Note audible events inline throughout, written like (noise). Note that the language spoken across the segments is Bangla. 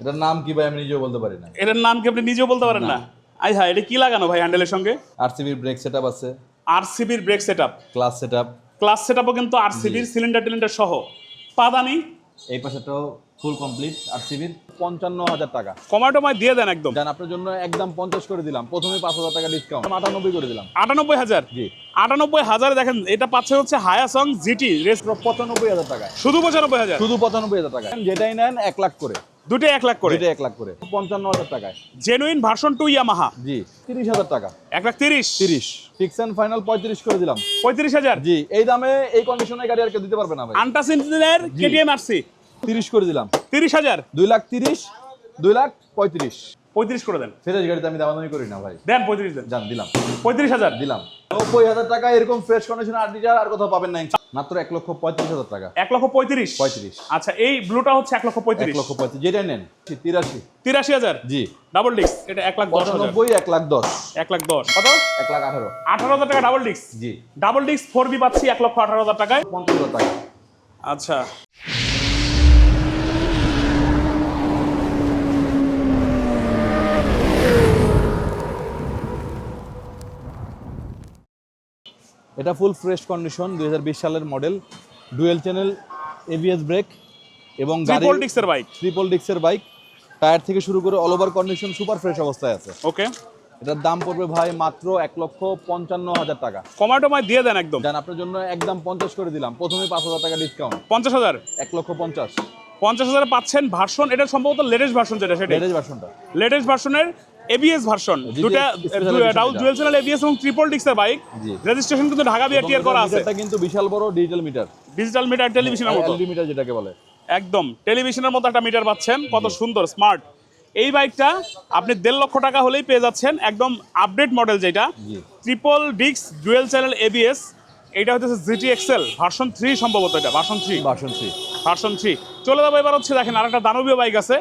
এটার নাম কি ভাই আমি নিজেও বলতে পারি না। এটার নাম কি আপনি নিজেও বলতে পারেন না? আই হ্যাঁ এটা কি লাগানো ভাই হ্যান্ডেলের সঙ্গে? আরসিবির ব্রেক সেটআপ আছে। আরসিবির brake setup class setup class set আপও কিন্তু আরসিবির সিলিন্ডার টিলিন্ডার সহ। পাদানি এই পাশেটাও ফুল কমপ্লিট আরসিবির পঞ্চান্ন হাজার টাকা। কমাটোমায় দিয়ে দেন একদম। জান আপনার জন্য একদম পঞ্চাশ করে দিলাম। প্রথমে পাঁচ হাজার টাকা ডিসকাউন্ট আটানব্বই করে দিলাম। আটানব্বই হাজার? জি। আটানব্বই হাজারে দেখেন এটা পাচ্ছে হচ্ছে হায়াসং জিটি রেস পঁচানব্বই হাজার টাকা শুধু পঁচানব্বই হাজার? শুধু পঁচানব্বই হাজার টাকা যেটাই নেন এক লাখ করে। দুটোই এক লাখ করে। যেটা এক লাখ করে। পঞ্চান্ন হাজার টাকায়। জেনুইন ভার্সন টু ইয়ামাহা জি তিরিশ হাজার টাকা। এক লাখ তিরিশ। তিরিশ। ফিক্স অ্যান্ড ফাইনাল পঁয়ত্রিশ করে দিলাম। পঁয়ত্রিশ হাজার। জি এই দামে এই কন্ডিশনে গাড়ি আর কেউ দিতে পারবে না ভাই। আন্টাস ইঞ্জিনের কেটিএম আরসি তিরিশ করে দিলাম। তিরিশ হাজার। দুই লাখ তিরিশ দুই লাখ পঁয়ত্রিশ। পঁয়ত্রিশ করে দেন। ফ্রেশ গাড়িতে আমি দামাদামি করি না ভাই। দেন পঁয়ত্রিশ দেন। জান দিলাম। পঁয়ত্রিশ হাজার। দিলাম। নব্বই হাজার টাকা এরকম ফ্রেশ কন্ডিশন আর ডিজার আর কোথাও পাবেন না মাত্র এক লক্ষ পঁয়ত্রিশ হাজার টাকা। এক লক্ষ পঁয়ত্রিশ? পঁয়ত্রিশ। আচ্ছা এই ব্লুটা হচ্ছে এক লক্ষ পঁয়ত্রিশ। লক্ষ পঁয়ত্রিশ। যেটা নেন তিরাশি। তিরাশি হাজার? জি। ডাবল ডিস্ক এটা এক লাখ দশ পঁচানব্বই এক লাখ দশ। এক লাখ দশ। কত? এক লাখ আঠারো। আঠারো হাজার টাকা ডাবল ডিস্ক জি। ডাবল ডিস্ক ফোর বি পাচ্ছি এক লক্ষ আঠারো হাজার টাকায়। পঞ্চাশ হাজার টাকা। আচ্ছা। এটা ফুল ফ্রেশ কন্ডিশন দুই হাজার বিশ সালের model dual channel ABS brake এবং ট্রিপল ডিস্কের বাইক ট্রিপল ডিক্সের বাইক টায়ার থেকে শুরু করে all over condition super fresh অবস্থায় আছে। ওকে এটার দাম পড়বে ভাই মাত্র এক লক্ষ পঞ্চান্ন হাজার টাকা। কমাটোমায় দিয়ে দেন একদম। জান আপনার জন্য একদম পঞ্চাশ করে দিলাম। প্রথমে পাঁচ হাজার টাকা ডিসকাউন্ট পঞ্চাশ হাজার? এক লক্ষ পঞ্চাশ। পঞ্চাশ হাজার পাচ্ছেন ভার্সন এটা সম্ভবত লেটেস্ট ভার্সন যেটা সেটা লেটেস্ট ভার্সনটা লেটেস্ট ভার্সনের এবিএস ভার্সন দুটা ডাউল ডুয়েল চ্যানেল এবিএস এবং ট্রিপল ডিস্কের বাইক রেজিস্ট্রেশন কিন্তু ঢাকা বিআরটিআর করা আছে। মিটারটা কিন্তু বিশাল বড় ডিজিটাল মিটার ডিজিটাল মিটার টেলিভিশনের মতো। এলডি মিটার যেটাকে বলে। একদম। টেলিভিশনের মতো একটা মিটার পাচ্ছেন। কত সুন্দর স্মার্ট এই বাইকটা আপনি দেড় লক্ষ টাকা হলেই পেয়ে যাচ্ছেন। একদম আপডেট মডেল যেটা। ট্রিপল ডিক্স ডুয়েল চ্যানেল এবিএস এটা হচ্ছে জিটি এক্সেল ভার্সন থ্রি সম্ভবত এটা version three version C version three চলে যাব এবার হচ্ছে দেখেন আরেকটা দানবীয় বাইক আছে।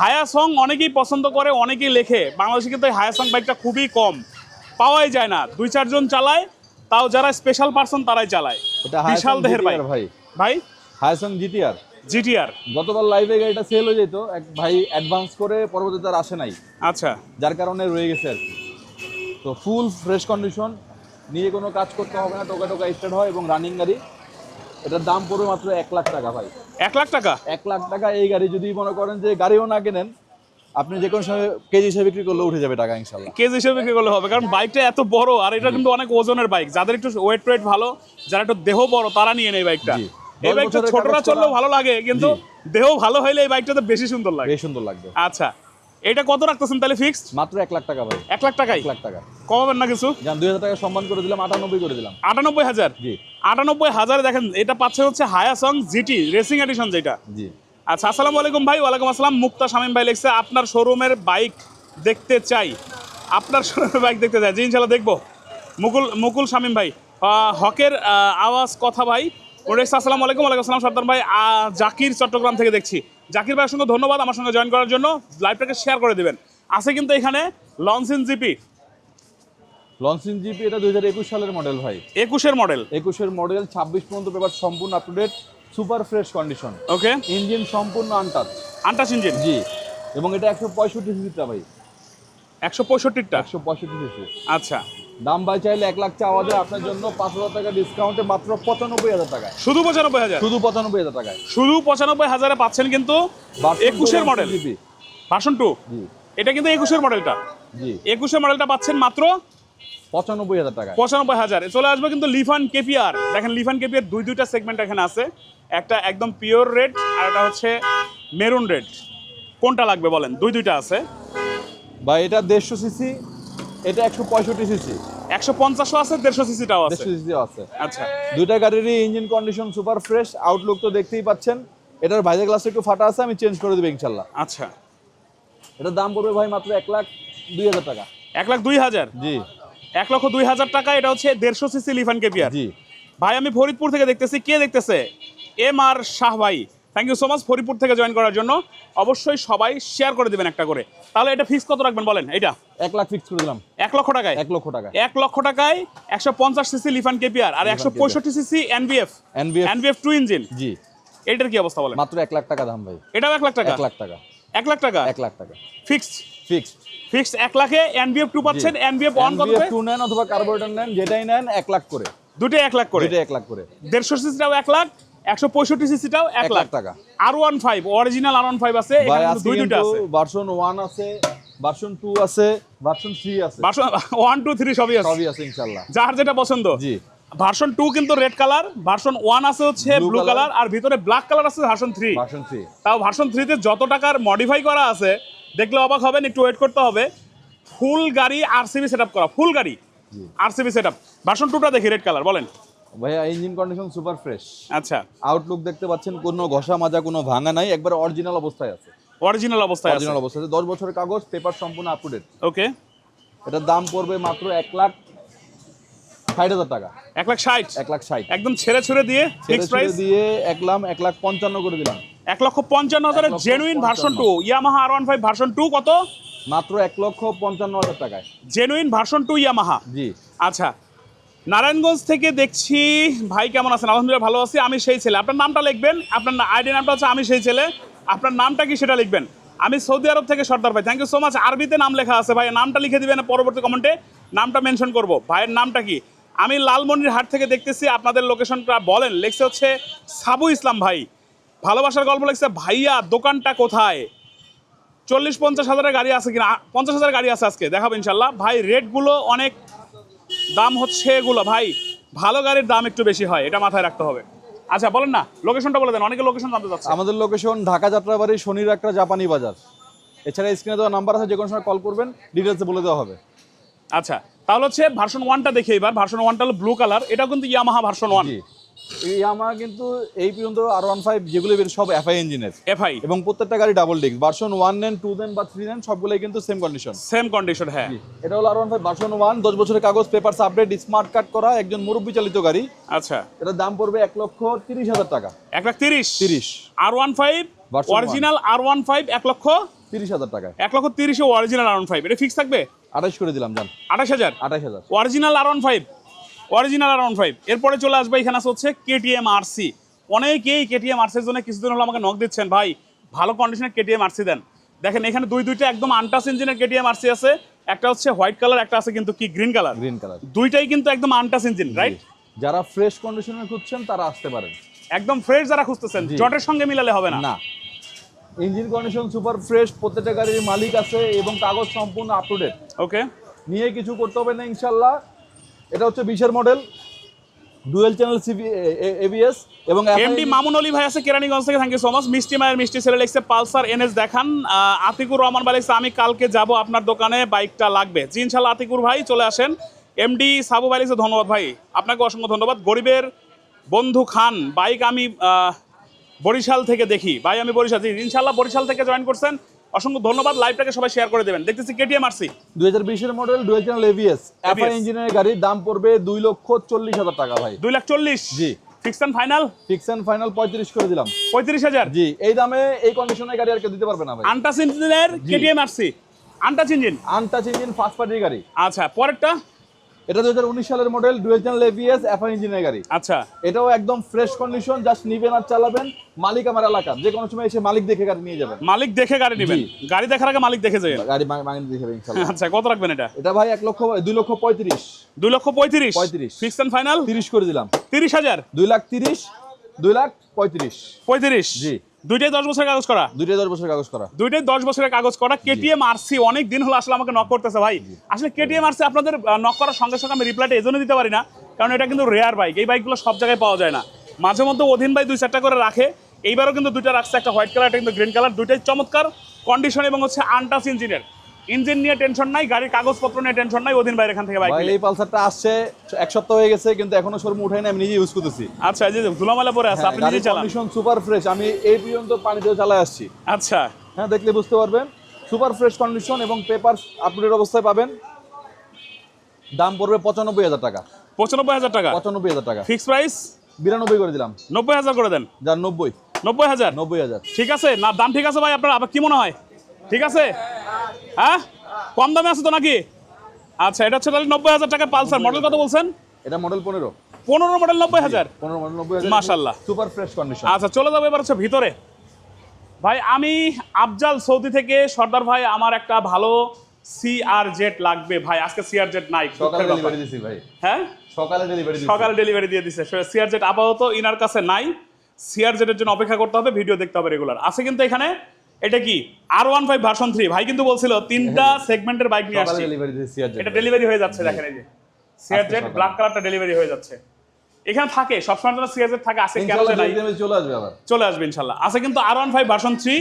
হায়াসং অনেকেই পছন্দ করে অনেকেই লেখে। বাংলাদেশে কিন্তু এই হায়াসং বাইকটা খুবই কম। পাওয়াই যায় না। দুই চারজন চালায় তাও যারা স্পেশাল পার্সন তারাই চালায়। বিশাল দেহের বাইক ভাই। ভাই? হায়াসং জিটিআর জিটিআর গতবার লাইভে গাড়িটা সেল হয়ে যেত। এক ভাই অ্যাডভান্স করে পরবর্তীতে আর আসে নাই। আচ্ছা। যার কারণে রয়ে গেছে আর কি। তো ফুল ফ্রেশ কন্ডিশন নিয়ে কোনো কাজ করতে হবে না। টোকা টোকা স্টার্ট হয় এবং রানিং গাড়ি। এটার দাম পড়বে মাত্র এক লাখ টাকা ভাই। এক লাখ টাকা? এক লাখ টাকা এই গাড়ি যদি মনে করেন যে গাড়িও না কেনেন আপনি যে কোনো সময় কেজি হিসেবে বিক্রি করলে উঠে যাবে টাকা ইনশাল্লাহ কেজি হিসেবে বিক্রি করলে হবে কারণ বাইকটা এত বড় আর এটা কিন্তু অনেক ওজনের বাইক। যাদের একটু ওয়েট টোয়েট ভালো যারা একটু দেহ বড় তারা নিয়ে নেয় বাইকটা। এই বাইকটা ছোটরা চললেও ভালো লাগে কিন্তু দেহ ভালো হইলে এই বাইকটা তো বেশি সুন্দর লাগে। বেশ সুন্দর লাগবে। আচ্ছা এটা কত রাখতেছেন তাহলে ফিক্সড মাত্র এক লাখ টাকা ভাই। এক লাখ টাকা এক লাখ টাকা। কমাবেন না কিছু? দুই হাজার টাকা সম্মান করে দিলাম আটানব্বই করে দিলাম। আটানব্বই হাজার? জি। আটানব্বই হাজারে দেখেন এটা পাচ্ছে হচ্ছে হায়াসং জিটি রেসিং এডিশন যেটা। জি। আচ্ছা আসসালামু আলাইকুম ভাই ওয়ালাইকুম আসসালাম। মুক্তা শামীম ভাই লিখছে আপনার শোরুমের বাইক দেখতে চাই। আপনার শোরুমের বাইক দেখতে চাই। জি ইনশাল্লাহ দেখব। মুকুল মুকুল শামীম ভাই হকের আওয়াজ কথা ভাই। ওরে আসসালামু আলাইকুম ওয়ালাইকুম আসসালাম সর্দার ভাই। জাকির চট্টগ্রাম থেকে দেখছি। জাকির ভাইয়ের সঙ্গে ধন্যবাদ। আমার সঙ্গে জয়েন করার জন্য। লাইভটাকে শেয়ার করে দেবেন। আছে কিন্তু এখানে লনসিন জিপি লঞ্চিং জিপি এটা দুই হাজার একুশ সালের মডেল ভাই। একুশের মডেল? একুশের মডেল ছাব্বিশ পর্যন্ত পেপার সম্পূর্ণ up to date super fresh condition okay engine সম্পূর্ণ আনটাচ আন্টাস ইঞ্জিন জি। এবং এটা একশো পঁয়ষট্টি সিসিটা ভাই। একশো পঁয়ষট্টিটা একশো পঁয়ষট্টি সিসি আচ্ছা। দাম বাই চাইলে এক লাখ চাওয়া যায় আপনার জন্য পাঁচ হাজার টাকা ডিসকাউন্টে মাত্র পঁচানব্বই হাজার টাকায়। শুধু পঁচানব্বই হাজার? শুধু পঁচানব্বই হাজার টাকায়। শুধু পঁচানব্বই হাজারে পাচ্ছেন কিন্তু একুশের মডেল জিপি ভার্সন টু জি। এটা কিন্তু একুশের মডেলটা জি। একুশের মডেলটা পাচ্ছেন মাত্র পঁচানব্বই হাজার টাকায়। পঁচানব্বই হাজার। চলে আসবে কিন্তু লিফান কেপিআর। দেখেন লিফান কেপিআর দুই দুইটা সেগমেন্ট এখানে আছে। একটা একদম পিওর রেড আর একটা হচ্ছে মেরুন রেড কোনটা লাগবে বলেন? দুই দুইটা আছে। বা এটা দেড়শো সিসি এটা একশো পঁয়ষট্টি সিসি একশো পঞ্চাশও আছে দেড়শো সিসিটাও আছে। দেড়শো সিসিও আছে। আচ্ছা। দুইটা গাড়িরই engine condition super fresh outlook তো দেখতেই পাচ্ছেন। এটার ভাইজা গ্লাস একটু ফাটা আছে আমি চেঞ্জ করে দেবো ইনশাল্লাহ। আচ্ছা। এটার দাম পড়বে ভাই মাত্র এক লাখ দুই হাজার টাকা। এক লাখ দুই হাজার? জি। এক লক্ষ দুই হাজার টাকা এটা হচ্ছে দেড়শো সিসি লিফান কেপিআর। জি। ভাই আমি ফরিদপুর থেকে দেখতেছি। কে দেখতেছে? এম আর শাহ ভাই। Thank you so much Faridpur থেকে জয়েন করার জন্য। অবশ্যই সবাই শেয়ার করে দিবেন একটা করে। তাহলে এটা ফিক্স কত রাখবেন বলেন? এটা এক লাখ ফিক্স করে দিলাম। এক লক্ষ টাকায়? এক লক্ষ টাকা এক লক্ষ টাকায় একশো পঞ্চাশ সিসি লিফান কেপিআর আর একশো পঁয়ষট্টি CC NBF NBF NBF two engine জি। এটার কি অবস্থা বলেন? মাত্র এক লাখ টাকা দাম ভাই। এটাও এক লাখ টাকা? এক লাখ টাকা। এক লাখ টাকা? এক লাখ টাকা। ফিক্সড লাখে এনবিএফ টু পাচ্ছেন এনবিএফ কত নেন অথবা কার্বোরেটর নেন যেটাই নেন লাখ করে। এক লাখ করে। লাখ করে। দেড়শো সিসিটাও এক লাখ একশো পঁয়ষট্টি সিসিটাও এক এক লাখ টাকা। R one five original R one five আছে এখানে দুই কিন্তু আছে। ভার্সন ওয়ান আছে ভার্সন টু আছে ভার্সন থ্রি আছে। ওয়ান টু থ্রি সবই আছে। সবই আছে যার যেটা পছন্দ। জি। ভার্সন টু কিন্তু রেড কালার ভার্সন ওয়ান আছে হচ্ছে ব্লু কালার আর ভিতরে ব্ল্যাক কালার আছে ভার্সন থ্রি ভার্সন থ্রি তাও ভার্সন থ্রিতে যত টাকার মডিফাই করা আছে দেখলে অবাক হবেন একটু ওয়েট করতে হবে। ফুল গাড়ি আরসিবি সেট করা ফুল গাড়ি। আরসিবি সেট আপ ভার্সন টুটা দেখি রেড কালার বলেন। ভাইয়া ইঞ্জিন কন্ডিশন সুপার ফ্রেশ আচ্ছা। আউটলুক দেখতে পাচ্ছেন কোনো ঘষা মাজা কোনো ভাঙা নাই একবার অরিজিনাল অবস্থায় আছে। অরিজিনাল অবস্থায় অরিজিনাল অবস্থায় আছে। দশ বছরের কাগজ পেপার সম্পূর্ণ আপ টু ডেট ওকে এটার দাম পড়বে মাত্র এক লাখ ষাট হাজার টাকা। এক লাখ ষাট? এক লাখ ষাট। একদম ছেড়ে ছুড়ে দিয়ে ফিক্স প্রাইস দিয়ে এক লাখ এক লাখ পঞ্চান্ন করে দিলাম। এক লক্ষ পঞ্চান্ন হাজারের genuine version two Yamaha R one five version two কত? মাত্র এক লক্ষ পঞ্চান্ন হাজার টাকায়। জেনুইন ভার্সন টু ইয়ামাহা জি। আচ্ছা নারায়ণগঞ্জ থেকে দেখছি ভাই কেমন আছেন? আলহামদুলিল্লাহ ভালো আছি আমি সেই ছেলে। আপনার নামটা লিখবেন আপনার আইডি নামটা হচ্ছে আমি সেই ছেলে। আপনার নামটা কি সেটা লিখবেন? আমি সৌদি আরব থেকে সর্দার ভাই। থ্যাংক ইউ সো মাচ আরবিতে নাম লেখা আছে ভাই। নামটা লিখে দিবেন পরবর্তী কমেন্টে নামটা মেনশন করব। ভাইয়ের নামটা কি? আমি লালমনির হাট থেকে দেখতেছি আপনাদের লোকেশনটা বলেন। লেখছে হচ্ছে সাবু ইসলাম ভাই। ভালোবাসার গল্প লেখছে ভাইয়া দোকানটা কোথায়? চল্লিশ পঞ্চাশ হাজারের গাড়ি আছে কিনা? পঞ্চাশ হাজার গাড়ি আছে আজকে দেখাবো ইনশাল্লাহ ভাই রেটগুলো অনেক দাম হচ্ছে এগুলো। ভাই ভালো গাড়ির দাম একটু বেশি হয় এটা মাথায় রাখতে হবে। আচ্ছা বলেন না লোকেশনটা বলে দেন অনেকে লোকেশন জানতে চাচ্ছে। আমাদের লোকেশন ঢাকা যাত্রাবাড়ি শনির একটা জাপানি বাজার। এছাড়া স্ক্রিনে দেওয়া নাম্বার আছে যে কোনো সময় কল করবেন ডিটেলসে বলে দেওয়া হবে। আচ্ছা তাহলে হচ্ছে ভার্সন ওয়ানটা দেখি এবার। ভার্সন ওয়ানটা হলো ব্লু কালার এটা কিন্তু ইয়ামাহা ভার্সন ওয়ান এই আমার কিন্তু এই পর্যন্ত আর ওয়ান ফাইভ যেগুলো বের সব এফআই ইঞ্জিনের এফআই এবং প্রত্যেকটা গাড়ি ডাবল ডিস্ক ভার্সন ওয়ান নেন টু দেন বা থ্রি নেন সবগুলোই কিন্তু সেম কন্ডিশন সেম কন্ডিশন হ্যাঁ। এটা হলো R one five version one দশ বছরের কাগজ পেপারস আপডেট স্মার্ট কার্ড করা একজন মুরব্বী চালিত গাড়ি। আচ্ছা। এটার দাম পড়বে এক লক্ষ তিরিশ হাজার টাকা। এক লাখ তিরিশ? তিরিশ। R one five original R one five এক লক্ষ? তিরিশ হাজার টাকায়। এক লক্ষ তিরিশে অরিজিনাল আর ওয়ান ফাইভ এটা ফিক্স থাকবে? আঠাশ করে দিলাম জান। আঠাশ হাজার? আঠাশ হাজার। Original R one five original R one five এরপরে চলে আসবে এখানে হচ্ছে কেটিএম আরসি অনেকেই কেটিএম আরসির জন্য কিছুদিন হলো আমাকে নক দিচ্ছেন ভাই ভালো কন্ডিশনের কেটিএম আরসি দেন। দেখেন এখানে দুই দুইটা একদম আনটাস ইঞ্জিনের কেটিএম আরসি আছে একটা হচ্ছে হোয়াইট কালার একটা আছে কিন্তু কি গ্রিন কালার গ্রিন কালার দুইটাই কিন্তু একদম আনটাস ইঞ্জিন রাইট যারা ফ্রেশ কন্ডিশনে খুঁজছেন তারা আসতে পারেন। একদম ফ্রেশ যারা খুঁজতেছেন জটের সঙ্গে মিলালে হবে না। না। ইঞ্জিন কন্ডিশন সুপার ফ্রেশ প্রত্যেকটা গাড়ির মালিক আছে এবং কাগজ সম্পূর্ণ আপ টু ডেট ওকে নিয়ে কিছু করতে হবে না ইনশাল্লাহ। এটা হচ্ছে বিশের model dual channel CV ABS এবং এমডি মামুন অলি ভাই আছে কেরানীগঞ্জ থেকে থ্যাংক ইউ সো মাচ মিষ্টি মায়ের মিষ্টি ছেলে লিখছে পালসার এনএস দেখান। আতিকুর রহমান ভাই লিখছে আমি কালকে যাব আপনার দোকানে বাইকটা লাগবে। জি ইনশাল্লাহ আতিকুর ভাই চলে আসেন। এমডি সাবু ভাই লিখছে ধন্যবাদ ভাই। আপনাকে অসংখ্য ধন্যবাদ। গরিবের বন্ধু খান বাইক আমি আহ, বরিশাল থেকে দেখি। ভাই আমি বরিশাল জি ইনশাল্লাহ বরিশাল থেকে জয়েন করছেন। অসংখ্য ধন্যবাদ। লাইভটাকে সবাই শেয়ার করে দেবেন। দেখতেছি কেটিএম আরসি দুই হাজার বিশের model dual channel ABS FI ইঞ্জিনের গাড়ির দাম পড়বে দুই লক্ষ চল্লিশ হাজার টাকা ভাই। দুই লাখ চল্লিশ। জি। Fix and final fix and final পঁয়ত্রিশ করে দিলাম। পঁয়ত্রিশ হাজার? জি এই দামে এই কন্ডিশনে গাড়ি আর কেউ দিতে পারবে না ভাই। আনটাচ ইঞ্জিনের KTM RC untouch engine untouch engine first পার্টির গাড়ি। আচ্ছা পরেরটা? এটা দুই হাজার উনিশ সালের model dual channel ABS FI ইঞ্জিনের গাড়ি। আচ্ছা। এটাও একদম ফ্রেশ কন্ডিশন জাস্ট নিবেন আর চালাবেন। মালিক আমার এলাকার যে কোনো সময় এসে মালিক দেখে গাড়ি নিয়ে যাবেন। মালিক দেখে গাড়ি নেবেন? গাড়ি দেখার আগে মালিক দেখে যাবেন? গাড়ি মাইনে দেখে যাবেন ইনশাল্লাহ। আচ্ছা কত রাখবেন এটা? এটা ভাই এক লক্ষ দুই লক্ষ পঁয়ত্রিশ। দুই লক্ষ পঁয়ত্রিশ? পঁয়ত্রিশ। ফিক্স অ্যান্ড ফাইনাল তিরিশ করে দিলাম। তিরিশ হাজার? দুই লাখ তিরিশ দুই লাখ পঁয়ত্রিশ। পঁয়ত্রিশ? জি। দুইটাই দশ বছরের কাগজ করা। দুইটাই দশ বছরের কাগজ করা। দুইটাই দশ বছরের কাগজ করা। কেটিএম আরসি অনেক দিন হলো আসলে আমাকে নক করতেছে ভাই। আসলে কেটিএম আরসি আপনাদের নক করার সঙ্গে সঙ্গে আমি রিপ্লাইটা এজন্য দিতে পারি না। কারণ এটা কিন্তু রেয়ার বাইক এই বাইকগুলো সব জায়গায় পাওয়া যায় না। মাঝে মধ্যে অধীন ভাই দুই চারটা করে রাখে। এইবারও কিন্তু দুইটা রাখছে। একটা হোয়াইট কালার একটা কিন্তু গ্রিন কালার দুইটাই চমৎকার কন্ডিশন এবং হচ্ছে আনটাস ইঞ্জিনের ইঞ্জিন নিয়ে টেনশন নাই গাড়ির কাগজপত্র নিয়ে টেনশন নাই অধীন বাইরে এখান থেকে বাইক এই পালসারটা আসছে এক সপ্তাহ হয়ে গেছে কিন্তু এখনও শোরুম উঠাই না আমি নিজে ইউজ করতেছি। আচ্ছা এই যে ধুলামালা পরে আছে আপনি নিজে চালান। কন্ডিশন সুপার ফ্রেশ আমি এই পর্যন্ত পানিতে চালাই আসছি। আচ্ছা। হ্যাঁ দেখলে বুঝতে পারবেন সুপার ফ্রেশ কন্ডিশন এবং পেপার আপডেট অবস্থায় পাবেন। দাম পড়বে পঁচানব্বই হাজার টাকা। পঁচানব্বই হাজার টাকা? পঁচানব্বই হাজার টাকা। ফিক্স প্রাইস বিরানব্বই করে দিলাম। নব্বই হাজার করে দেন। যার নব্বই। নব্বই হাজার? নব্বই হাজার। ঠিক আছে না দাম ঠিক আছে ভাই আপনার আবার কি মনে হয়? ঠিক আছে? হ্যাঁ? কম দামে আছে তো নাকি? আচ্ছা এটা হচ্ছে তাহলে নব্বই হাজার টাকার পালসার। মডেল কত বলছেন? এটা মডেল পনেরো। পনেরো মডেল নব্বই হাজার? পনেরো মডেল নব্বই হাজার। মাশাআল্লাহ। সুপার ফ্রেশ কন্ডিশন আচ্ছা চলে যাব এবার হচ্ছে ভিতরে। ভাই আমি আফজাল সৌদি থেকে সর্দার ভাই আমার একটা ভালো সিআর জেট লাগবে ভাই। আজকে সিআর জেট নাই সকালে ডেলিভারি দিছি ভাই। হ্যাঁ? সকালে ডেলিভারি সকালে ডেলিভারি দিয়ে দিছে। সিআর জেট আপাতত ইনার কাছে নাই। সিআর জেটের জন্য অপেক্ষা করতে হবে ভিডিও দেখতে হবে রেগুলার আছে কিন্তু এখানে এটা কি? R one five version three ভাই কিন্তু বলছিল তিনটা (laughs) সেগমেন্টের বাইক নিয়ে আসছি। এটা ডেলিভারি হয়ে যাচ্ছে দেখেন এই যে। সিআর ব্ল্যাক কালারটা ডেলিভারি হয়ে যাচ্ছে। এখানে থাকে সবসময় জন্য সিআর জেট থাকে আছে কেন ইনশাআল্লাহ চলে আসবে আবার। চলে আসবে ইনশাল্লাহ আছে কিন্তু R one five version three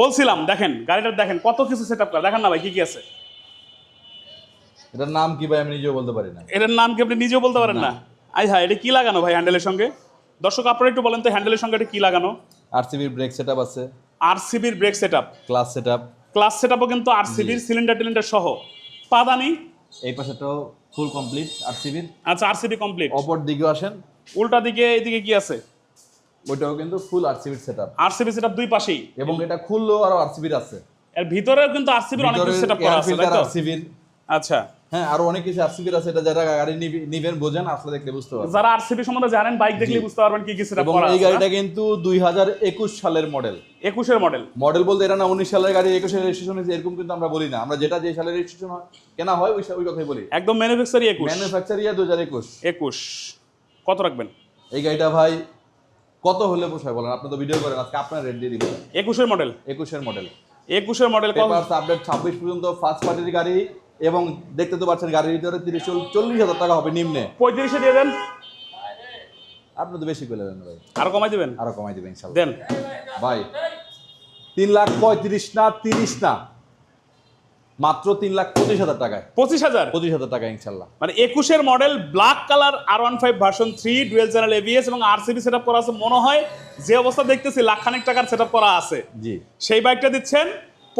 বলছিলাম দেখেন গাড়িটা দেখেন কত কিছু সেট আপ করা। দেখেন না ভাই কি কি আছে? এটার নাম কি ভাই আমি নিজেও বলতে পারি না। এটার নাম কি আপনি নিজেও বলতে পারেন না। আই হ্যাঁ এটা কি লাগানো ভাই হ্যান্ডেলের সঙ্গে? দর্শক আপনারা একটু বলেন তো হ্যান্ডেলের সঙ্গে এটা কি লাগানো? আরসিবির ব্রেক সেটআপ আছে। আরসিবির brake set up class setup class set আপও কিন্তু আরসিবির সিলিন্ডার টিলিন্ডার সহ। পাদানি। এই পাশেটাও ফুল কমপ্লিট আরসিবির। আচ্ছা আরসিবি কমপ্লিট অপর দিকেও আসেন। উল্টা দিকে এইদিকে কি আছে? ওইটাও কিন্তু ফুল আরসিবির সেটআপ আরসিবি সেট আপ দুই পাশেই। এবং এটা খুললেও আরও আরসিবির আছে। এর ভিতরেও কিন্তু আরসিবির অনেক কিছু সেট আপ করা আছে তাই তো? আরসিবির। আচ্ছা। হ্যাঁ আরও অনেক কিছু আরসিবির আছে এটা যারা গাড়ি নিবি- নিবেন বোঝেন আসলে দেখলে বুঝতে পারবেন। যারা আরসিবি সম্বন্ধে জানেন বাইক দেখলে বুঝতে পারবেন কি কি সেট করা এই গাড়িটা কিন্তু দুই হাজার একুশ সালের মডেল একুশের মডেল মডেল বলতে এটা না উনিশ সালের গাড়ি একুশের রেজিস্ট্রেশন হয়েছে এরকম কিন্তু আমরা বলি না। আমরা যেটা যে সালের রেজিস্ট্রেশন কেনা হয় ওই ওই কথাই বলি। একদম ম্যানুফ্যাকচারি একুশ। ম্যানুফ্যাকচার ইয়ার দু হাজার একুশ। একুশ। কত রাখবেন? এই গাড়িটা ভাই কত হলে পোষায় বলেন? আপনি তো ভিডিও করেন আজকে আপনার রেট দিয়ে দিবেন একুশের মডেল একুশের মডেল একুশের মডেল কত? আপডেট ছাব্বিশ পর্যন্ত ফার্স্ট পার্টির গাড়ি এবং দেখতে তো পাচ্ছেন গাড়ির ভিতরে তিরিশ চল্লিশ হাজার টাকা হবে নিম্নে। পঁয়ত্রিশে দিয়ে দেন। আপনি তো বেশি করে নেবেন ভাই। আরও কমাই দিবেন? আরও কমাই দেবেন ইনশাল্লাহ। দেন। ভাই তিন লাখ পঁয়ত্রিশ না তিরিশ না? মাত্র তিন লাখ পঁচিশ হাজার টাকায়। পঁচিশ হাজার? পঁচিশ হাজার টাকা ইনশাল্লাহ। মানে একুশের model black colour R one five version three dual channel ABS এবং আরসিবি সেট আপ করা আছে। মনে হয় যে অবস্থা দেখতেছি লাখখানেক টাকার সেট আপ করা আছে। জি। সেই বাইকটা দিচ্ছেন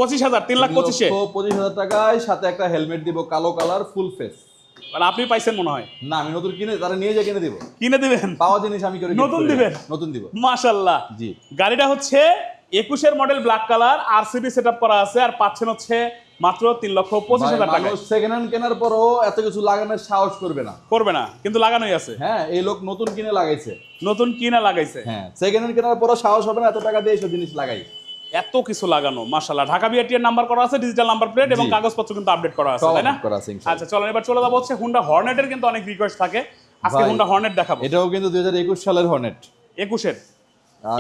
পঁচিশ হাজার তিন লাখ পঁচিশে। পঁচিশ হাজার টাকায় সাথে একটা হেলমেট দিব কালো কালার ফুল ফেস মানে আপনি পাইছেন মনে হয়? না আমি নতুন কিনে তারা নিয়ে যা কিনে দিব। কিনে দিবেন? পাওয়া জিনিস আমি করে নতুন দিবেন? নতুন দিব। মাশাল্লাহ। জি। গাড়িটা হচ্ছে একুশের model black colour RCB set up করা আছে আর পাচ্ছেন হচ্ছে মাত্র তিন লক্ষ পঁচিশ হাজার টাকা। সেকেন্ড হ্যান্ড কেনার পরও এত কিছু লাগানোর সাহস করবে না। করবে না কিন্তু লাগানোই আছে। হ্যাঁ এই লোক নতুন কিনে লাগাইছে। নতুন কিনে লাগাইছে। হ্যাঁ সেকেন্ড হ্যান্ড কেনার পরও সাহস হবে না এত টাকা দিয়ে এইসব জিনিস লাগাই। এত কিছু লাগানো মাশাল্লাহ ঢাকা বিআরটির নাম্বার করা আছে ডিজিটাল নাম্বার প্লেট এবং কাগজপত্র কিন্তু আপডেট করা আছে তাই না। আচ্ছা চলেন এবার চলে যাব হচ্ছে হুন্ডা হর্নেটের কিন্তু অনেক রিকোয়েস্ট থাকে। আজকে হুন্ডা হর্নেট দেখাবো। এটাও কিন্তু দুই হাজার একুশ সালের হর্নেট একুশের।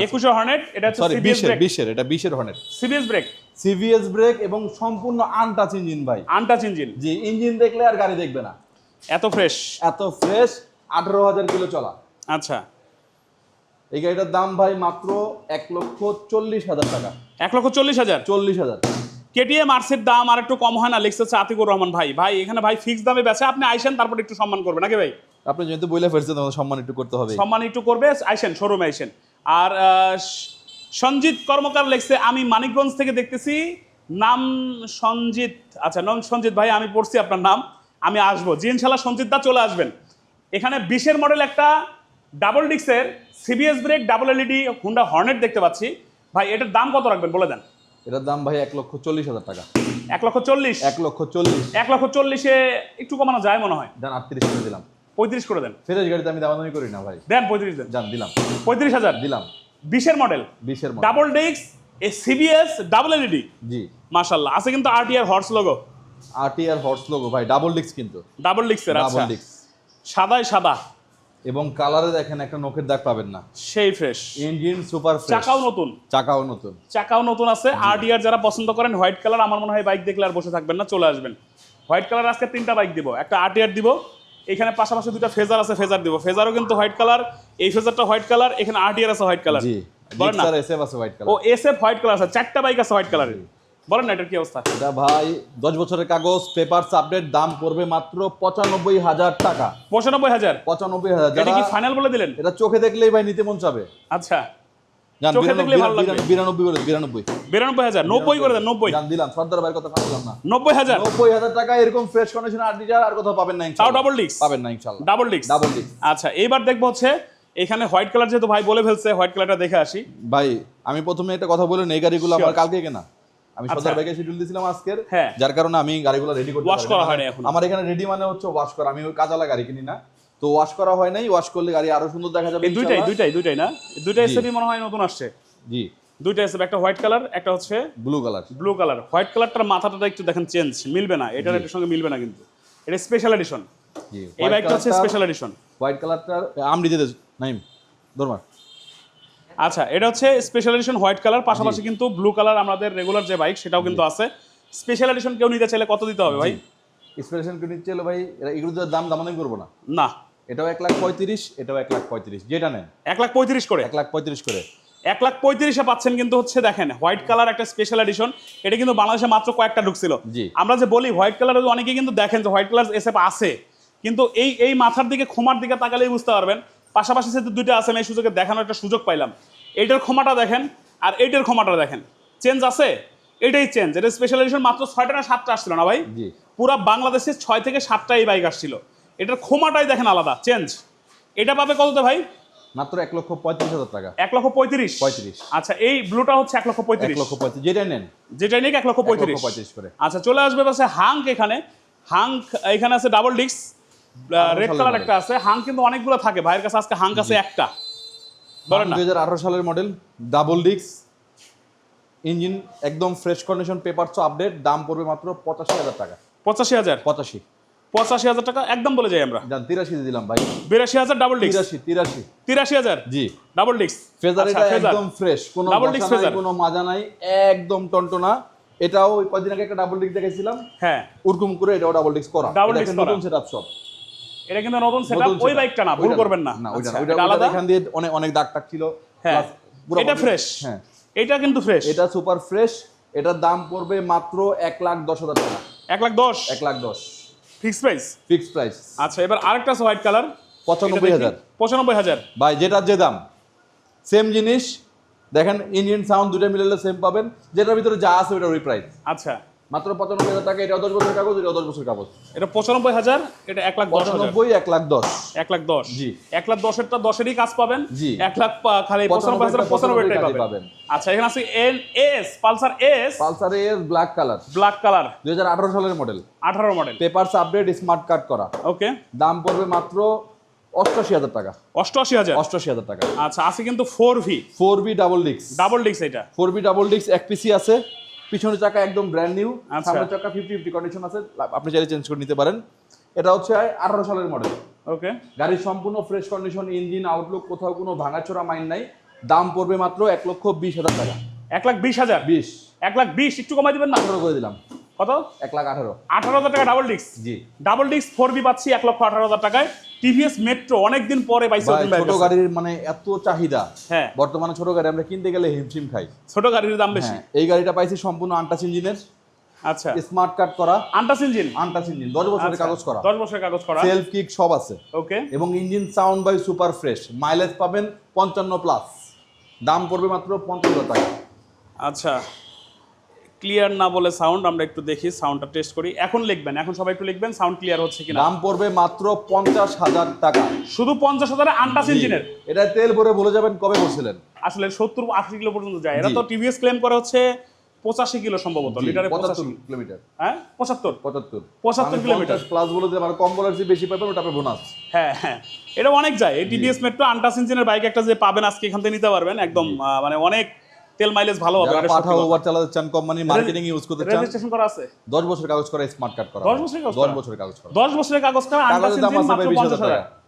একুশের হর্নেট এটা হচ্ছে সিবিএস ব্রেক বিশের এটা বিশের হর্নেট সিবিএস ব্রেক সিভিএস ব্রেক এবং সম্পূর্ণ আনটাচ ইঞ্জিন ভাই। আনটাচ ইঞ্জিন জি ইঞ্জিন দেখলে আর গাড়ি দেখবে না। এত ফ্রেশ এত ফ্রেশ আঠারো হাজার কিলো চলা। আচ্ছা। এই গাড়িটার দাম ভাই মাত্র এক লক্ষ চল্লিশ হাজার টাকা। এক লক্ষ চল্লিশ হাজার? চল্লিশ হাজার। কেটিএম আর্সের দাম আর একটু কম হয় না লিখছে হচ্ছে আতিকুর রহমান ভাই। ভাই এখানে ভাই ফিক্স দামে বেচে আপনি আইসেন তারপর একটু সম্মান করবে নাকি ভাই? আপনি যেহেতু বইলে ফেলছেন সম্মান একটু করতে হবে। সম্মান একটু করবে আইসেন শোরুমে আইসেন। আর সঞ্জিত কর্মকার লেখছে আমি মানিকগঞ্জ থেকে দেখতেছি নাম সঞ্জিত আচ্ছা নাম সঞ্জিত ভাই আমি পড়ছি আপনার নাম আমি আসব। জি ইনশাল্লাহ সঞ্জিত দা চলে আসবেন। এখানে বিশের মডেল একটা double ডিক্সের CBS brake double LED Honda Hornet দেখতে পাচ্ছি। ভাই এটার দাম কত রাখবেন বলে দেন? এটার দাম ভাই এক লক্ষ চল্লিশ হাজার টাকা। এক লক্ষ চল্লিশ? এক লক্ষ চল্লিশ। এক লক্ষ চল্লিশে একটু কমানো যায় মনে হয়। দেন আটত্রিশ করে দিলাম। পঁয়ত্রিশ করে দেন। ফ্রেশ গাড়িতে আমি দামাদামি করি না ভাই। দেন পঁয়ত্রিশ দেন। যান দিলাম। পঁয়ত্রিশ হাজার? দিলাম। বিশের মডেল? বিশের ডাবল ডিক্স এ সিবিএস ডাবল এলইডি জি। মাশাল্লাহ আছে কিন্তু RTR horse logo RT R horse logo ভাই ডাবল ডিস্ক কিন্তু। ডাবল ডিক্সের আচ্ছা। সাদাই সাদা। এবং কালারে দেখেন একটা নখের দাগ পাবেন না। সেই ফ্রেশ ইঞ্জিন সুপার ফ্রেশ চাকাও নতুন। চাকাও নতুন। চাকাও নতুন আছে। আরটিআর যারা পছন্দ করেন হোয়াইট কালার আমার মনে হয় বাইক দেখলে আর বসে থাকবেন না চলে আসবেন। হোয়াইট কালার আজকে তিনটা বাইক দিব। একটা আরটিআর দিব এখানে পাশাপাশি দুটা ফেজার আছে ফেজার দিব। ফেজারও কিন্তু হোয়াইট কালার এই ফেজারটা হোয়াইট কালার এখানে আরটিআর আছে হোয়াইট কালার জি। বলেন না? এসএফ আছে হোয়াইট ও colour S F white colour আছে চারটা বাইক আছে হোয়াইট কালারের বলেন না এটার কি অবস্থা? এটা ভাই দশ বছরের কাগজ আপডেট দাম পড়বে মাত্র পঁচানব্বই হাজার টাকা। পঁচানব্বই হাজার? পঁচানব্বই হাজার এটা কি ফাইনাল বলে দিলেন? এটা চোখে দেখলেই ভাই নিতে মন চাবে। আচ্ছা। চোখে দেখলেই ভালো লাগবে। বিরানব্বই করে বিরানব্বই। বিরানব্বই হাজার নব্বই করে দেন নব্বই। জান দিলাম সর্দার ভাইয়ের কথা ফাঁসলাম না। নব্বই হাজার? নব্বই হাজার টাকা এরকম ফ্রেশ কন্ডিশন আর ডিজার আর কোথাও পাবেন না ইনশাআল্লাহ। ডাবল ডিক্স পাবেন না ডাবল ডিক্স ডাবল আচ্ছা এইবার দেখব হচ্ছে এখানে হোয়াইট কালার যেহেতু ভাই বলে ফেলছে হোয়াইট কালারটা দেখে আসি। ভাই আমি প্রথমে একটা কথা বলে এই গাড়িগুলো আমার কালকে কেনা। আমি। সর্দার ভাইকে শিডিউল দিয়েছিলাম আজকের। হ্যাঁ। যার কারণে আমি গাড়িগুলো রেডি করতে পারিনি। করা হয়নি এখনও। আমার এখানে রেডি মানে হচ্ছে ওয়াশ করা। আমি ওই কাজালা গাড়ি কিনি না। তো ওয়াশ করা হয় নাই। ওয়াশ করলে গাড়ি আরও সুন্দর দেখা যাবে দুইটাই দুইটাই দুইটাই না? দুইটাই জি। মনে হয় নতুন আসছে। জি। দুইটা এসে একটা হোয়াইট কালার একটা হচ্ছে blue colour blue colour white কালারটার মাথাটা একটু দেখেন চেঞ্জ মিলবে না। এটার এটার সঙ্গে মিলবে না কিন্তু। এটা স্পেশাল এডিশন জি। এই বাইকটা হচ্ছে স্পেশাল এডিশন হোয়াইট কালারটার আমরি দিয়ে নাইম দরমার আচ্ছা এটা হচ্ছে স্পেশাল এডিশন হোয়াইট কালার পাশাপাশি কিন্তু ব্লু কালার আমাদের রেগুলার যে বাইক সেটাও কিন্তু আছে। স্পেশাল এডিশন কেউ নিতে চাইলে কত দিতে হবে ভাই? ইন্সপিরেশন কিনে নিচ্ছে হলো ভাই এরা এগুলো দাম দামাদামি করব না। না। এটাও এক লাখ পঁয়ত্রিশ এটাও এক লাখ পঁয়ত্রিশ যেটা নেন। এক লাখ পঁয়ত্রিশ করে? এক লাখ পঁয়ত্রিশ করে। এক লাখ পঁয়ত্রিশে পাচ্ছেন কিন্তু হচ্ছে দেখেন হোয়াইট কালার একটা স্পেশাল এডিশন এটা কিন্তু বাংলাদেশে মাত্র কয়েকটা ঢুকছিল। জি। আমরা যে বলি হোয়াইট কালার অনেকে কিন্তু দেখেন যে হোয়াইট কালার এসএফ আছে। কিন্তু এই এই মাথার দিকে খোমার দিকে তাকালেই বুঝতে পারবেন পাশাপাশি সেতু দুইটা আছে আমি এই সুযোগে দেখানোর একটা সুযোগ পাইলাম। এইটার ক্ষমাটা দেখেন আর এইটার ক্ষমাটা দেখেন। চেঞ্জ আছে? এটাই চেঞ্জ এটা স্পেশাল এডিশন মাত্র ছয়টা না সাতটা আসছিল না ভাই? পুরা বাংলাদেশে ছয় থেকে সাতটা এই বাইক আসছিল। এটার ক্ষমাটাই দেখেন আলাদা চেঞ্জ এটা পাবে কততে ভাই? মাত্র এক লক্ষ পঁয়ত্রিশ হাজার টাকা। এক লক্ষ পঁয়ত্রিশ? 35 আচ্ছা এই ব্লুটা হচ্ছে এক লক্ষ পঁয়ত্রিশ। লক্ষ পঁয়ত্রিশ। যেটা নেন। যেটা নিয়ে এক লক্ষ এক লক্ষ পঁয়ত্রিশ। পঁয়ত্রিশ করে। আচ্ছা চলে আসবে পাশে হাঙ্ক এখানে। হাঙ্ক এখানে আছে ডাবল ডিস্ক রেড কালার একটা আছে। হাঙ্ক কিন্তু অনেকগুলো থাকে। ভাইয়ের কাছে আজকে হাঙ্ক আছে একটা। বলেন না। দুই হাজার আঠারো সালের মডেল ডাবল ডিক্স ইঞ্জিন একদম ফ্রেশ কন্ডিশন পেপার তো আপডেট দাম পড়বে মাত্র পঁচাশি হাজার টাকা। পঁচাশি হাজার? পঁচাশি। পঁচাশি হাজার টাকা একদম বলে যাই আমরা। যান তিরাশি দিলাম ভাই। বিরাশি হাজার ডাবল ডিক্স তিরাশি তিরাশি। তিরাশি হাজার? জি। ডাবল ডিক্স ফেজার এটা একদম ফ্রেশ কোনো ডাবল ডিক্স ফেজার। কোনো মাজা নাই একদম টনটনা। এটাও কদিন আগে একটা ডাবল ডিক্স দেখেছিলাম হ্যাঁ। ওরকম করে এটাও ডাবল ডিস্ক করা। ডাবল ডিক্স নতুন সেটআপ সব এটা কিন্তু নতুন সেটআপ ওই বাইকটা না ভুল করবেন না। না ওইটা আচ্ছা, ওইটা আলাদা? এখান দিয়ে অনেক অনেক দাগ টাগ ছিল হ্যাঁ এটা ফ্রেশ হ্যাঁ। এটা কিন্তু ফ্রেশ এটা সুপার ফ্রেশ এটার দাম পড়বে মাত্র এক লাখ দশ হাজার টাকা। এক লাখ দশ? এক লাখ দশ। ফিক্স প্রাইস ফিক্স প্রাইস আচ্ছা এবার আরেকটা আছে হোয়াইট কালার পঁচানব্বই হাজার। পঁচানব্বই হাজার। ভাই যেটার যে দাম। সেম জিনিস। দেখেন ইঞ্জিন সাউন্ড দুটো মিলালে সেম পাবেন। যেটার ভিতরে যা আছে ওইটার ওই প্রাইস আচ্ছা। মাত্র পঁচানব্বই হাজার টাকা এটাও দশ বছরের কাগজ এটাও দশ বছরের কাগজ। এটা পঁচানব্বই হাজার এটা এক লাখ পঁচানব্বই এক লাখ দশ। এক লাখ দশ। জি। এক লাখ দশেরটা দশেরই কাজ পাবেন। জি। এক লাখ খালি পঁচানব্বই হাজার পঁচানব্বইটাই কাজে পাবেন। আচ্ছা এখানে আছে N S Pulsar S. Pulsar এর ব্ল্যাক কালার। Black colour. দুই হাজার আঠারো সালের মডেল। আঠারো model. Papers update smart card করা। ওকে। দাম পড়বে মাত্র অষ্টাশি হাজার টাকা। অষ্টআশি হাজার? অষ্টাশি হাজার টাকা। আচ্ছা আছে কিন্তু four V four B double ডিক্স ডাবল ডিক্স এটা। ফোর বি ডাবল ডিক্স এক পিসি আছে। পিছনের চাকা একদম ব্র্যান্ড নিউ। সামনের চাকা ফিফটি ফিফটি কন্ডিশন আছে আপনি চাইলে চেঞ্জ করে নিতে পারেন। এটা হচ্ছে আঠারো সালের মডেল ওকে গাড়ির সম্পূর্ণ ফ্রেশ কন্ডিশন ইঞ্জিন আউটলুক কোথাও কোনো ভাঙাচোরা মাইন নাই। দাম পড়বে মাত্র এক লক্ষ বিশ হাজার টাকা। এক লাখ বিশ হাজার? বিশ। এক লাখ বিশ একটু কমাই দেবেন না? করে দিলাম। কত? এক লাখ আঠারো। আঠারো হাজার টাকা ডাবল ডিক্স জি। ডাবল ডিক্স ফোর বি পাচ্ছি এক লক্ষ আঠারো হাজার টাকায়। টিভিএস মেট্রো অনেকদিন পরে পাইছে ছোট গাড়ির মানে এত চাহিদা। হ্যাঁ। বর্তমানে ছোট গাড়ি আমরা কিনতে গেলে হিমশিম খাই। ছোট গাড়ির দাম বেশি। হ্যাঁ, এই গাড়িটা পাইছি সম্পূর্ণ আনটাচ ইঞ্জিনের আচ্ছা। স্মার্ট কার্ড করা। আন্টাস ইঞ্জিন আনটাচ ইঞ্জিন দশ বছরের কাগজ করা। দশ বছরের কাগজ করা। সেলফ কিক সব আছে। ওকে এবং ইঞ্জিন সাউন্ড বাই সুপার ফ্রেশ মাইলেজ পাবেন পঞ্চান্ন প্লাস দাম পড়বে মাত্র পঞ্চান্ন টাকা। আচ্ছা। ক্লিয়ার না বলে সাউন্ড আমরা একটু দেখি সাউন্ডটা টেস্ট করি। এখন লিখবেন এখন সবাই একটু লিখবেন সাউন্ড ক্লিয়ার হচ্ছে কিনা? দাম পড়বে মাত্র পঞ্চাশ হাজার টাকা। শুধু পঞ্চাশ হাজারে আন্টাস ইঞ্জিনের এটা তেল ভরে বলে যাবেন কবে বলছিলেন? আসলে সত্তর আশি কিলো পর্যন্ত যায়। এরা জি। তো টিভিএস ক্লেম করা হচ্ছে পঁচাশি কিলো সম্ভবত লিটারে পঁচাত্তর কিলোমিটার। হ্যাঁ? পঁচাত্তর। পঁচাত্তর। পঁচাত্তর কিলোমিটার। প্লাস বলে যে আমার কম বলার বেশি পাবেন ওটা আপনার বোনাস হ্যাঁ হ্যাঁ। এটা অনেক যায়। এই টিভিএস মেট্রো আন্টাস ইঞ্জিনের বাইক একটা যে পাবেন আজকে এখান থেকে নিতে পারবেন একদম মানে অনেক তেল মাইলেজ ভালো হবে আর পাঠা ওভার চালাতে চান কোম্পানি মার্কেটিং ইউজ করতে চান রেজিস্ট্রেশন করা আছে? দশ বছর কাগজ করা স্মার্ট কার্ড করা 10 বছরের কাগজ দশ করা? বছরের কাগজ করা। দশ বছরের কাগজ করা আন্ডার আছে মাত্র ভাই বিশ পঞ্চাশ হাজার। হাজার টাকা।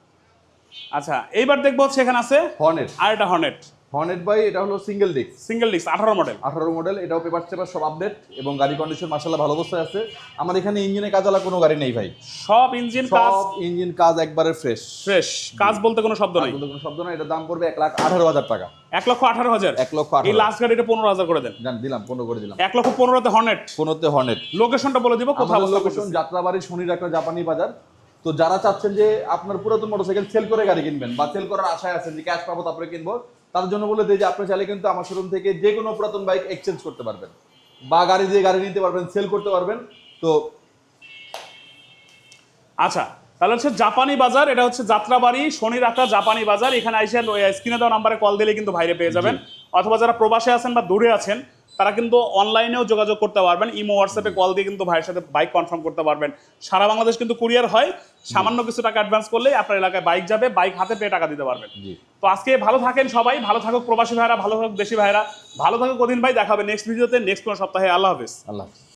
আচ্ছা এইবার দেখব সেখানে এখানে আছে হর্নেট আর এটা হর্নেট হর্নেট বাই এটা হলো সিঙ্গেল ডিস্ক সিঙ্গেল ডিস্ক আঠারো মডেল আঠারো মডেল এটাও পেপার চেপার সব আপডেট এবং গাড়ি কন্ডিশন মার্শাল্লাহ ভালো অবস্থায় আছে। আমার এখানে ইঞ্জিনে কাজ আলা কোনো গাড়ি নেই ভাই। সব ইঞ্জিন কাজ ইঞ্জিন কাজ একবারে ফ্রেশ ফ্রেশ কাজ বলতে কোনো শব্দ নাই। কোনো শব্দ না এটা দাম পড়বে এক লাখ আঠারো হাজার টাকা। এক লক্ষ আঠারো হাজার। এক লক্ষ এই লাস্ট গাড়িটা পনেরো হাজার করে দেন। জান দিলাম পনেরো করে দিলাম। এক লক্ষ পনেরোতে হর্নেট পনেরোতে হর্নেট লোকেশনটা বলে দিব কোথাও লোকেশন যাত্রাবাড়ি শনি একটা জাপানি বাজার। তো যারা চাচ্ছেন যে আপনার পুরাতন মোটরসাইকেল সেল করে গাড়ি কিনবেন বা সেল করার আশায় আছেন যে ক্যাশ পাবো তারপরে কিনবো তার জন্য বলে দিই যে আপনি চাইলে কিন্তু আমার শোরুম থেকে যে কোনো পুরাতন বাইক এক্সচেঞ্জ করতে পারবেন বা গাড়ি দিয়ে গাড়ি নিতে পারবেন সেল করতে পারবেন। তো আচ্ছা তাহলে হচ্ছে জাপানি বাজার এটা হচ্ছে যাত্রাবাড়ি শনি রাখা জাপানি বাজার। এখানে আইসে স্ক্রিনে দেওয়া নাম্বারে কল দিলে কিন্তু বাইরে পেয়ে যাবেন। অথবা যারা প্রবাসে আছেন বা দূরে আছেন তারা কিন্তু অনলাইনেও যোগাযোগ করতে পারবেন ইমো হোয়াটসঅ্যাপে কল দিয়ে কিন্তু ভাইয়ের সাথে বাইক কনফার্ম করতে পারবেন। সারা বাংলাদেশ কিন্তু কুরিয়ার হয় সামান্য কিছু টাকা অ্যাডভান্স করলেই আপনার এলাকায় বাইক যাবে বাইক হাতে পেয়ে টাকা দিতে পারবেন। তো আজকে ভালো থাকেন সবাই ভালো থাকুক প্রবাসী ভাইরা ভালো থাকুক দেশি ভাইরা ভালো থাকুক কদিন ভাই দেখাবে নেক্সট ভিডিওতে নেক্সট কোনো সপ্তাহে আল্লাহ হাফিজ। আল্লাহ হাফিজ।